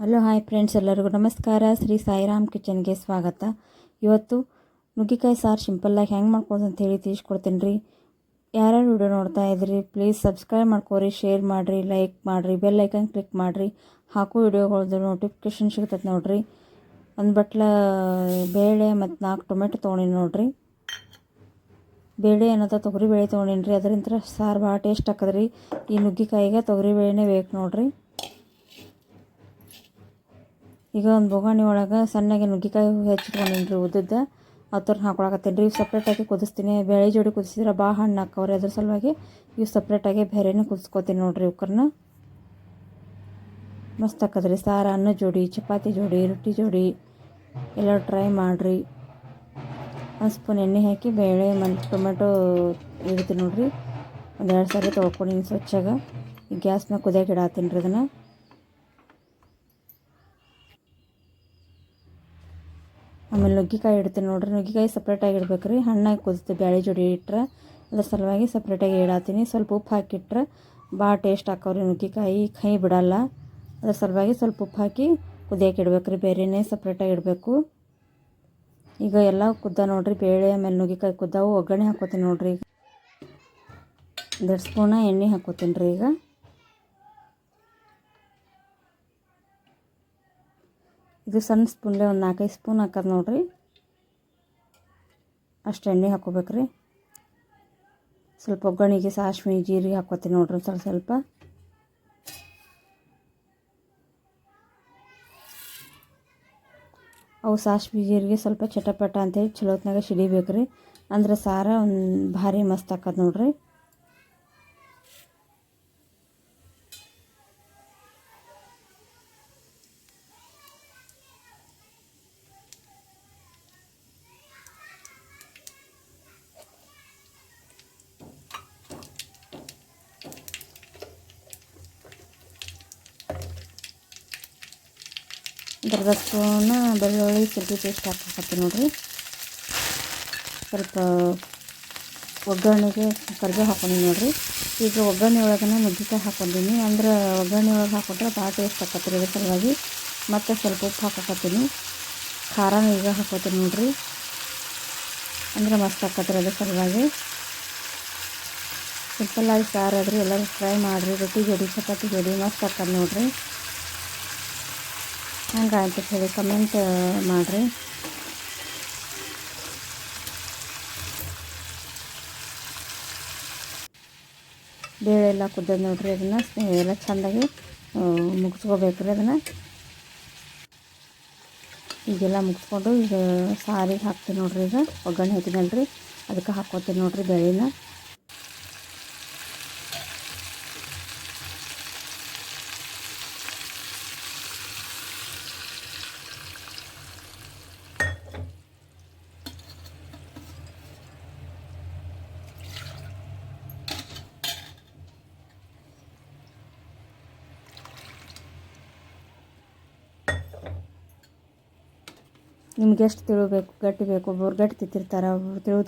Hello, hi friends, ಎಲ್ಲರಿಗೂ ನಮಸ್ಕಾರ. ಶ್ರೀ ಸಾಯಿರಾಮ್ ಕಿಚನ್ಗೆ ಸ್ವಾಗತ. ಇವತ್ತು ನುಗ್ಗಿಕಾಯಿ ಸಾರು ಸಿಂಪಲ್ಲಾಗಿ ಹೆಂಗೆ ಮಾಡ್ಬೋದು ಅಂತ ಹೇಳಿ ತಿಳಿಸ್ಕೊಡ್ತೀನಿ ರೀ. ಯಾರ್ಯಾರು ವಿಡಿಯೋ ನೋಡ್ತಾ ಇದ್ರಿ ಪ್ಲೀಸ್ ಸಬ್ಸ್ಕ್ರೈಬ್ ಮಾಡ್ಕೋರಿ, ಶೇರ್ ಮಾಡಿರಿ, ಲೈಕ್ ಮಾಡಿರಿ, ಬೆಲ್ ಐಕನ್ ಕ್ಲಿಕ್ ಮಾಡಿರಿ. ಹಾಕೋ ವಿಡಿಯೋಗಳ್ದು ನೋಟಿಫಿಕೇಷನ್ ಸಿಗ್ತೈತೆ ನೋಡಿರಿ. ಒಂದು ಬಟ್ಲ ಬೇಳೆ ಮತ್ತು ನಾಲ್ಕು ಟೊಮೆಟೊ ತೊಗೊಂಡಿನಿ ನೋಡಿರಿ. ಬೇಳೆ ಏನಂತ ತೊಗರಿ ಬೇಳೆ ತೊಗೊಂಡಿನಿ ರೀ. ಅದರಿಂದ ಸಾರು ಭಾಳ ಟೇಸ್ಟ್ ಹಾಕದ್ರಿ ಈ ನುಗ್ಗಿಕಾಯಿಗೆ ತೊಗರಿ ಬೇಳೆನೇ ಬೇಕು ನೋಡಿರಿ. ಈಗ ಒಂದು ಬೊಗಾಣಿ ಒಳಗೆ ಸಣ್ಣಗೆ ನುಗ್ಗಿಕಾಯಿ ಹೆಚ್ಚಿಟ್ಕೊಂಡೀನಿ ರೀ ಉದ್ದದ ಥರ ಹಾಕೊಳಕತ್ತೀನಿ ರೀ. ಇವು ಸಪ್ರೇಟಾಗಿ ಕುದಿಸ್ತೀನಿ. ಬೇಳೆ ಜೋಡಿ ಕುದಿಸಿದ್ರೆ ಭಾಳ ಹಣ್ಣು ಹಾಕವ್ರಿ ಅದ್ರ ಸಲುವಾಗಿ ಇವು ಸಪ್ರೇಟಾಗಿ ಬೇರೆನೂ ಕುದಿಸ್ಕೋತೀನಿ ನೋಡಿರಿ ಇವ್ಕರ್ನ. ಮಸ್ತ್ ಹಾಕದ್ರಿ ಸಾರ, ಅನ್ನ ಜೋಡಿ, ಚಪಾತಿ ಜೋಡಿ, ರೊಟ್ಟಿ ಜೋಡಿ ಎಲ್ಲ ಟ್ರೈ ಮಾಡಿರಿ. ಒಂದು ಸ್ಪೂನ್ ಎಣ್ಣೆ ಹಾಕಿ ಬೇಳೆ ಮತ್ತು ಟೊಮೆಟೊ ಇಡ್ತೀನಿ ನೋಡಿರಿ. ಒಂದು ಎರಡು ಸಾರಿ ತೊಳ್ಕೊಂಡಿನಿ ಸ್ವಚ್ಛಾಗ. ಗ್ಯಾಸ್ ಮ್ಯಾಗ ಕುದಿಯೋಕೆ ಇಡತ್ತೀನಿ ರೀ ಅದನ್ನು. ಆಮೇಲೆ ನುಗ್ಗಿಕಾಯಿ ಇಡ್ತೀನಿ ನೋಡ್ರಿ. ನುಗ್ಗಿಕಾಯಿ ಸಪ್ರೇಟಾಗಿ ಇಡ್ಬೇಕು ರೀ ಹಣ್ಣಾಗಿ ಕುದಿಸ್ತೀವಿ ಬ್ಯಾಳೆ ಜೋಡಿ ಇಟ್ರೆ ಅದ್ರ ಸಲುವಾಗಿ ಸಪ್ರೇಟಾಗಿ ಇಡಾತೀನಿ. ಸ್ವಲ್ಪ ಉಪ್ಪು ಹಾಕಿಟ್ರೆ ಭಾಳ ಟೇಸ್ಟ್ ಹಾಕವ್ರಿ ನುಗ್ಗಿಕಾಯಿ. ಕೈ ಬಿಡಲ್ಲ. ಅದ್ರ ಸಲುವಾಗಿ ಸ್ವಲ್ಪ ಉಪ್ಪು ಹಾಕಿ ಕುದಿಯಕ್ಕೆ ಇಡ್ಬೇಕು ರೀ ಬೇರೆನೇ ಸಪ್ರೇಟಾಗಿ ಇಡಬೇಕು. ಈಗ ಎಲ್ಲ ಕುದ್ದ ನೋಡ್ರಿ. ಬೇಳೆ ಆಮೇಲೆ ನುಗ್ಗಿಕಾಯಿ ಕುದ್ದಾವು. ಒಗ್ಗರಣೆ ಹಾಕೋತೀನಿ ನೋಡ್ರಿ ಈಗ. ಎರಡು ಎಣ್ಣೆ ಹಾಕೋತೀನಿ ರೀ ಈಗ. ಇದು ಸಣ್ಣ ಸ್ಪೂನ್ಲೆ ಒಂದು ನಾಲ್ಕೈದು ಸ್ಪೂನ್ ಹಾಕೋದು ನೋಡಿರಿ. ಅಷ್ಟು ಎಣ್ಣೆ ಹಾಕೋಬೇಕ್ರಿ. ಸ್ವಲ್ಪ ಒಗ್ಗರಣೆಗೆ ಸಾಸಿವೆ, ಜೀರಿಗೆ ಹಾಕೋತೀನಿ ನೋಡ್ರಿ ಸ್ವಲ್ಪ ಸ್ವಲ್ಪ. ಅವು ಸಾಸಿವೆ, ಜೀರಿಗೆ ಸ್ವಲ್ಪ ಚಟಪಟ ಅಂತೇಳಿ ಚಲೋತ್ನಾಗ ಸಿಡಿಬೇಕು ರೀ ಅಂದ್ರೆ ಸಾರ ಒಂದು ಭಾರಿ ಮಸ್ತ್ ಹಾಕದ್ ನೋಡ್ರಿ. ಸ್ಪೂನ್ ಬೆಳ್ಳುಳ್ಳಿ ಶುಂಠಿ ಪೇಸ್ಟ್ ಹಾಕಕತ್ತೀನಿ ನೋಡಿರಿ. ಸ್ವಲ್ಪ ಒಗ್ಗರಣೆಗೆ ಕರಿಬೇವು ಹಾಕೊಂಡಿ ನೋಡಿರಿ. ಈಗ ಒಗ್ಗರಣೆ ಒಳಗನ ನುಗ್ಗಿಕಾಯಿ ಹಾಕೊಂಡೀನಿ. ಅಂದ್ರೆ ಒಗ್ಗರಣೆ ಒಳಗೆ ಹಾಕೊಂಡ್ರೆ ಭಾಳ ಟೇಸ್ಟ್ ಆಕತ್ರಿ ಅದ್ರ ಸಲುವಾಗಿ. ಮತ್ತೆ ಸ್ವಲ್ಪ ಉಪ್ಪು ಹಾಕಕತ್ತೀನಿ. ಖಾರನ ಈಗ ಹಾಕೋತೀನಿ ನೋಡಿರಿ. ಅಂದ್ರೆ ಮಸ್ತ್ ಆಕತ್ರಿ ಅದ್ರ ಸಲುವಾಗಿ. ಸಿಂಪಲ್ಲಾಗಿ ಸಾರು ಎಲ್ಲರೂ ಟ್ರೈ ಮಾಡಿರಿ. ರೊಟ್ಟಿ ಜೋಡಿ, ಚಪಾತಿ ಜೋಡಿ ಮಸ್ತ್ ಹಾಕೋದು ನೋಡಿರಿ. ಹಂಗಾಯ್ತು ಹೇಳಿ ಕಮೆಂಟ್ ಮಾಡಿರಿ. ಬೇಳೆ ಎಲ್ಲ ಕುದ್ದದ ನೋಡ್ರಿ ಅದನ್ನು ಎಲ್ಲ ಚೆಂದಾಗಿ ಮುಗಿಸ್ಕೋಬೇಕು ರೀ ಅದನ್ನು. ಈಗೆಲ್ಲ ಮುಗಿಸ್ಕೊಂಡು ಈಗ ಸಾರಿಗೆ ಹಾಕ್ತೀನಿ ನೋಡ್ರಿ ಈಗ, ಒಗ್ಗರಣೆ ಹಾಕಿನಲ್ಲ ರೀ ಅದಕ್ಕೆ ಹಾಕ್ಕೋತೀನಿ ನೋಡ್ರಿ ಬೇಳೆನ. ನಿಮ್ಗೆ ಎಷ್ಟು ತಿಳಿಬೇಕು, ಗಟ್ಟಿ ಬೇಕು ಒಬ್ಬರು ಗಟ್ಟಿ ತಿಂತಿರ್ತಾರೆ ಒಬ್ಬರು ತಿಳು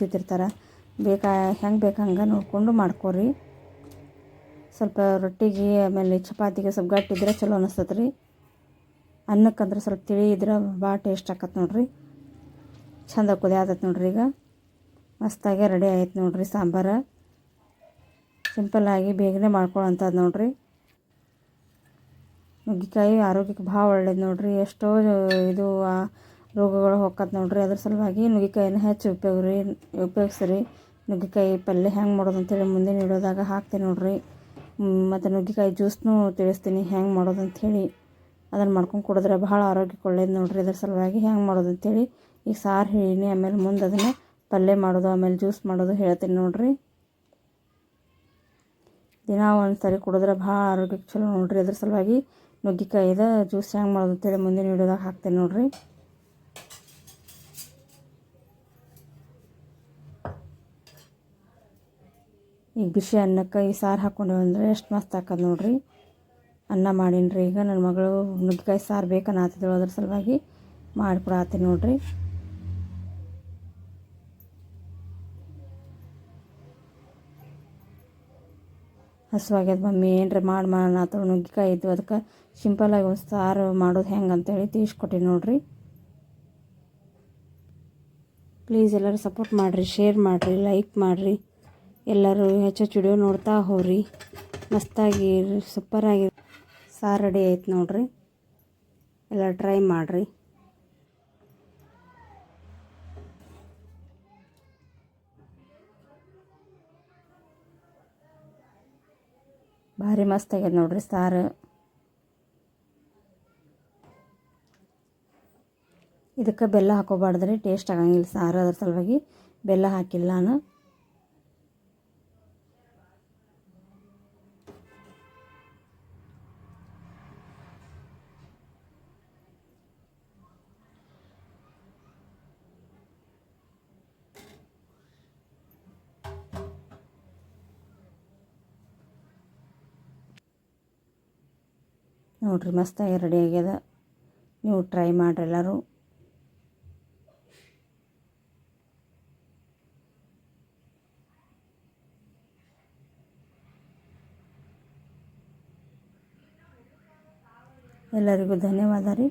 ಬೇಕಾ, ಹೆಂಗೆ ಬೇಕು ಹಂಗೆ ನೋಡಿಕೊಂಡು ಮಾಡ್ಕೊರಿ. ಸ್ವಲ್ಪ ರೊಟ್ಟಿಗೆ, ಆಮೇಲೆ ಚಪಾತಿಗೆ ಸ್ವಲ್ಪ ಗಟ್ಟಿ ಇದ್ರೆ ಚಲೋ ಅನಿಸ್ತದೆ ರೀ ಅನ್ನಕ್ಕಂದ್ರೆ ಸ್ವಲ್ಪ ತಿಳಿ ಇದ್ರೆ ಭಾಳ ಟೇಸ್ಟ್ ಆಕತ್ತೆ ನೋಡಿರಿ. ಚಂದ ಕುದಿಯಾತೈತೆ ನೋಡ್ರಿ ಈಗ. ಮಸ್ತಾಗೆ ರೆಡಿ ಆಯ್ತು ನೋಡಿರಿ ಸಾಂಬಾರು. ಸಿಂಪಲ್ಲಾಗಿ ಬೇಗನೆ ಮಾಡ್ಕೊಳ್ಳೋಂಥದ್ದು ನೋಡಿರಿ. ನುಗ್ಗಿಕಾಯಿ ಆರೋಗ್ಯಕ್ಕೆ ಭಾಳ ಒಳ್ಳೇದು ನೋಡ್ರಿ. ಎಷ್ಟೋ ಇದು ರೋಗಗಳು ಹೊಕ್ಕತ್ ನೋಡ್ರಿ. ಅದ್ರ ಸಲುವಾಗಿ ನುಗ್ಗಿಕಾಯಿನ ಹೆಚ್ಚು ಉಪಯೋಗ ರೀ ಉಪಯೋಗಿಸ್ರಿ. ನುಗ್ಗಿಕಾಯಿ ಪಲ್ಯ ಹೆಂಗೆ ಮಾಡೋದು ಅಂತೇಳಿ ಮುಂದಿನ ವಿಡಿಯೋದಾಗ ಹಾಕ್ತೀನಿ ನೋಡ್ರಿ. ಮತ್ತು ನುಗ್ಗಿಕಾಯಿ ಜ್ಯೂಸ್ನೂ ತಿಳಿಸ್ತೀನಿ ಹೆಂಗೆ ಮಾಡೋದು ಅಂಥೇಳಿ ಅದನ್ನು ಮಾಡ್ಕೊಂಡು ಕುಡಿದ್ರೆ ಭಾಳ ಆರೋಗ್ಯಕ್ಕೆ ಒಳ್ಳೇದು ನೋಡ್ರಿ. ಅದ್ರ ಸಲುವಾಗಿ ಹೆಂಗೆ ಮಾಡೋದು ಅಂಥೇಳಿ ಈಗ ಸಾರು ಹೇಳೀನಿ. ಆಮೇಲೆ ಮುಂದೆ ಅದನ್ನು ಪಲ್ಯ ಮಾಡೋದು, ಆಮೇಲೆ ಜ್ಯೂಸ್ ಮಾಡೋದು ಹೇಳ್ತೀನಿ ನೋಡ್ರಿ. ದಿನ ಒಂದು ಸರಿ ಕುಡಿದ್ರೆ ಭಾಳ ಆರೋಗ್ಯಕ್ಕೆ ಚಲೋ ನೋಡ್ರಿ. ಅದ್ರ ಸಲುವಾಗಿ ನುಗ್ಗಿಕಾಯಿದ ಜ್ಯೂಸ್ ಹೆಂಗೆ ಮಾಡೋದು ಅಂತೇಳಿ ಮುಂದಿನ ವಿಡಿಯೋದಾಗ ಹಾಕ್ತೀನಿ ನೋಡ್ರಿ. ಈಗ ಬಿಸಿ ಅನ್ನಕ್ಕೆ ಈ ಸಾರು ಹಾಕ್ಕೊಂಡು ಅಂದರೆ ಎಷ್ಟು ಮಸ್ತ್ ಹಾಕೋದು ನೋಡಿರಿ. ಅನ್ನ ಮಾಡೀನಿ ರೀ ಈಗ ನನ್ನ ಮಗಳು ನುಗ್ಗಿಕಾಯಿ ಸಾರು ಬೇಕನ್ನತ್ತಿದ್ದಳು ಅದ್ರ ಸಲುವಾಗಿ ಮಾಡಿಕೊಡತ್ತೀನಿ ನೋಡಿರಿ. ಹಸುವಾಗ್ಯದ ಮಮ್ಮಿ ಏನರ ಮಾಡಿ ಮಾಡೋಣ ಅಥವಾ ನುಗ್ಗಿಕಾಯಿ ಇದ್ದು ಅದಕ್ಕೆ ಸಿಂಪಲಾಗಿ ಒಂದು ಸಾರು ಮಾಡೋದು ಹೆಂಗೆ ಅಂತೇಳಿ ತಿಳಿಸ್ಕೊಟ್ಟಿನಿ ನೋಡಿರಿ. ಪ್ಲೀಸ್ ಎಲ್ಲರೂ ಸಪೋರ್ಟ್ ಮಾಡಿರಿ, ಶೇರ್ ಮಾಡಿರಿ, ಲೈಕ್ ಮಾಡಿರಿ. ಎಲ್ಲರೂ ಹೆಚ್ಚೆಚ್ಚು ವಿಡಿಯೋ ನೋಡ್ತಾ ಹೋಗ್ರಿ. ಮಸ್ತಾಗಿ ಸೂಪರಾಗಿ ಸಾರು ರೆಡಿ ಆಯ್ತು ನೋಡ್ರಿ. ಎಲ್ಲ ಟ್ರೈ ಮಾಡಿರಿ. ಭಾರಿ ಮಸ್ತ್ ಆಗ್ಯದ ನೋಡ್ರಿ ಸಾರು. ಇದಕ್ಕೆ ಬೆಲ್ಲ ಹಾಕೋಬಾರ್ದ್ರಿ ಟೇಸ್ಟ್ ಆಗಂಗಿಲ್ಲ ಸಾರು ಅದ್ರ ಸಲುವಾಗಿ. ಬೆಲ್ಲ ಹಾಕಿಲ್ಲ ನಾನು. ನೋಡ್ರಿ ಮಸ್ತಾಗಿ ರೆಡಿ ಆಗ್ಯದ. ನೀವು ಟ್ರೈ ಮಾಡ್ರಿ ಎಲ್ಲರೂ. ಎಲ್ಲರಿಗೂ ಧನ್ಯವಾದ ರೀ.